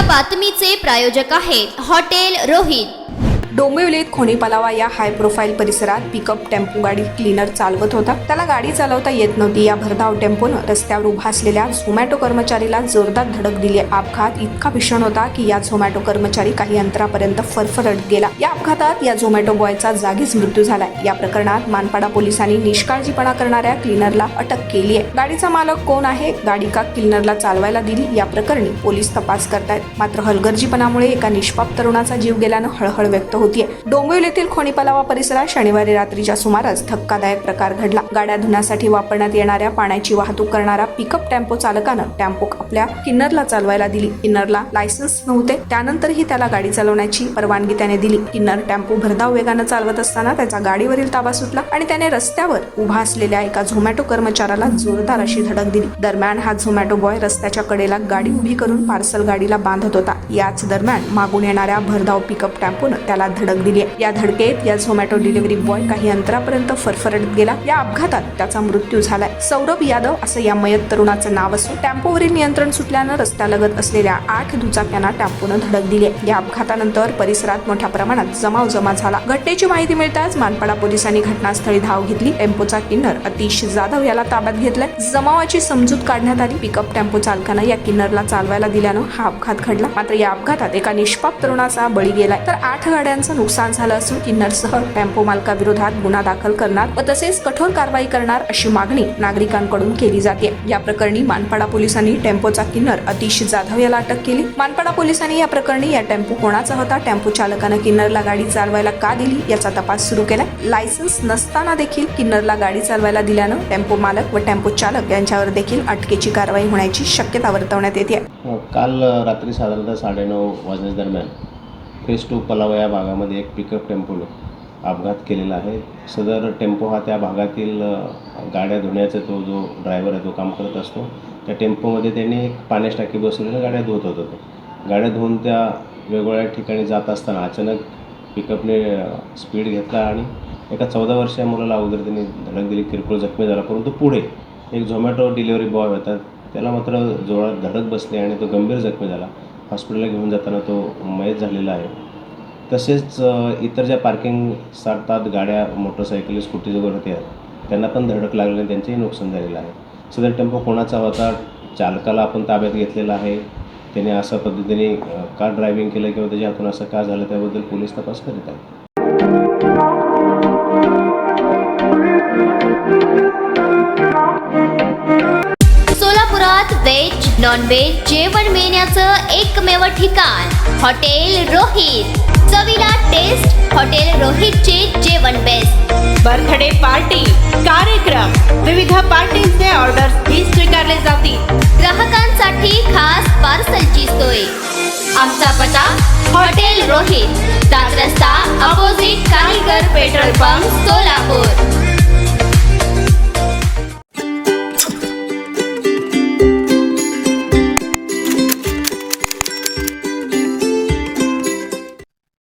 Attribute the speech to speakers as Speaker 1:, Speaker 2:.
Speaker 1: बातमीचे प्रायोजक आहेत हॉटेल रोहित.
Speaker 2: डोंबिवलीत खोणी पलावा या हाय प्रोफाईल परिसरात पिकअप टेम्पो गाडी क्लीनर चालवत होता. त्याला गाडी चालवता येत नव्हती. या भरधाव टेम्पोनं रस्त्यावर उभा असलेल्या झोमॅटो कर्मचारीला जोरदार धडक दिली. अपघात इतका भीषण होता की या झोमॅटो कर्मचारी काही अंतरापर्यंत फरफरत गेला. या अपघातात या झोमॅटो बॉयचा जागीच मृत्यू झाला. या प्रकरणात मानपाडा पोलिसांनी निष्काळजीपणा करणाऱ्या क्लीनरला अटक केली आहे. गाडीचा मालक कोण आहे? गाडी का क्लीनरला चालवायला दिली? या प्रकरणी पोलीस तपास करतायत. मात्र हलगर्जीपणामुळे एका निष्पाप तरुणाचा जीव गेल्यानं हळहळ व्यक्त होतीये. डोंबिवलीतील खोणीपलावा परिसरात शनिवारी रात्रीच्या सुमारास धक्कादायक प्रकार घडला. गाड्या धुण्यासाठी वापरण्यात येणाऱ्या पाण्याची वाहतूक करणारा पिकअप टेम्पो चालकानं टेम्पो आपल्या किन्नरला चालवायला दिली. किन्नरला लायसन्स नव्हते त्यानंतरही त्याला गाडी चालवण्याची परवानगी त्याने दिली. किन्नर टेम्पो भरधाव वेगानं चालवत असताना त्याचा गाडीवरील ताबा सुटला आणि त्याने रस्त्यावर उभा असलेल्या एका झोमॅटो कर्मचाऱ्याला जोरदार अशी धडक दिली. दरम्यान हा झोमॅटो बॉय रस्त्याच्या कडेला गाडी उभी करून पार्सल गाडीला बांधत होता. याच दरम्यान मागून येणाऱ्या भरधाव पिकअप टेम्पोनं त्याला धडक दिली या धडकेत या झोमॅटो डिलिव्हरी बॉय काही अंतरापर्यंत फरफरत गेला. या अपघातात त्याचा मृत्यू झालाय. सौरभ यादव असं या मयत तरुणाचं नाव असून टेम्पोवरील नियंत्रण सुटल्यानं रस्त्यालगत असलेल्या आठ दुचाक्यांना टॅम्पोनं धडक दिली या अपघातानंतर परिसरात मोठ्या प्रमाणात जमाव जमा झाला. घटनेची माहिती मिळताच मानपाडा पोलिसांनी घटनास्थळी धाव घेतली. टेम्पोचा किन्नर अतिश जाधव याला ताब्यात घेतलाय. जमावाची समजूत काढण्यात आली. पिकअप टेम्पो चालकानं या किन्नरला चालवायला दिल्यानं हा अपघात घडला. मात्र या अपघातात एका निष्पाप तरुणाचा बळी गेलाय. तर आठ रुपयांचं नुकसान झालं असून किन्नरसह टेम्पो मालकाविरोधात गुन्हा दाखल करणार व तसेच कठोर कारवाई करणार अशी मागणी नागरिकांकडून केली जाते. या प्रकरणी मानपाडा पोलिसांनी टेम्पोचा किन्नर अतिश जाधव याला अटक केली. मानपाडा पोलिसांनी या प्रकरणी या टेम्पो कोणाचा होता? टेम्पो चालकानं किन्नरला गाडी चालवायला का दिली? याचा तपास सुरू केला लायसन्स नसताना देखील किन्नरला गाडी चालवायला दिल्यानं टेम्पो मालक व टेम्पो चालक यांच्यावर देखील अटकेची कारवाई होण्याची शक्यता वर्तवण्यात येते.
Speaker 3: काल रात्री साधारणतः साडेनऊ वाजण्यादरम्यान फेस टू पलावा या भागामध्ये एक पिकअप टेम्पोने अपघात केलेला आहे. सदर टेम्पो हा त्या भागातील गाड्या धुण्याचा तो जो ड्रायव्हर आहे तो काम करत असतो. त्या टेम्पोमध्ये त्यांनी एक पाण्याची टाकी बसवलेल्या गाड्या धुवत होता तो गाड्या धुवून त्या वेगवेगळ्या ठिकाणी जात असताना अचानक पिकअपने स्पीड घेतला आणि एका चौदा वर्षीय मुलाला अगोदर त्यांनी धडक दिली किरकोळ जखमी झाला. परंतु पुढे एक झोमॅटो डिलिव्हरी बॉय होता. त्याला मात्र जोरात धडक बसली आणि तो गंभीर जखमी झाला. हॉस्पिटलला घेऊन जाताना तो मयत झालेला आहे. तसेच इतर ज्या पार्किंग साठतात गाड्या मोटरसायकली स्कूटीज वगैरे होत्या त्यांना पण धडक लागल्याने त्यांचंही नुकसान झालेलं आहे. सदर टेम्पो कोणाचा होता? चालकाला आपण ताब्यात घेतलेला आहे. त्याने अशा पद्धतीने कार ड्रायव्हिंग केलं किंवा त्याच्या हातून असं का झालं त्याबद्दल पोलीस तपास करीत आहेत.
Speaker 1: व्हेज नॉन व्हेज जेवण मिळण्याचं एकमेव ठिकाण हॉटेल रोहित. चवीला टेस्ट हॉटेल रोहितचे जेवण बेस्ट
Speaker 4: बर्थडे पार्टी कार्यक्रम. विविध पार्टींचे ऑर्डर्स ही स्वीकारले जातील.
Speaker 1: ग्राहकांसाठी खास पार्सलची सोय. आमचा पता हॉटेल रोहित. दात रस्ता opposite Karigar petrol pump Solapur.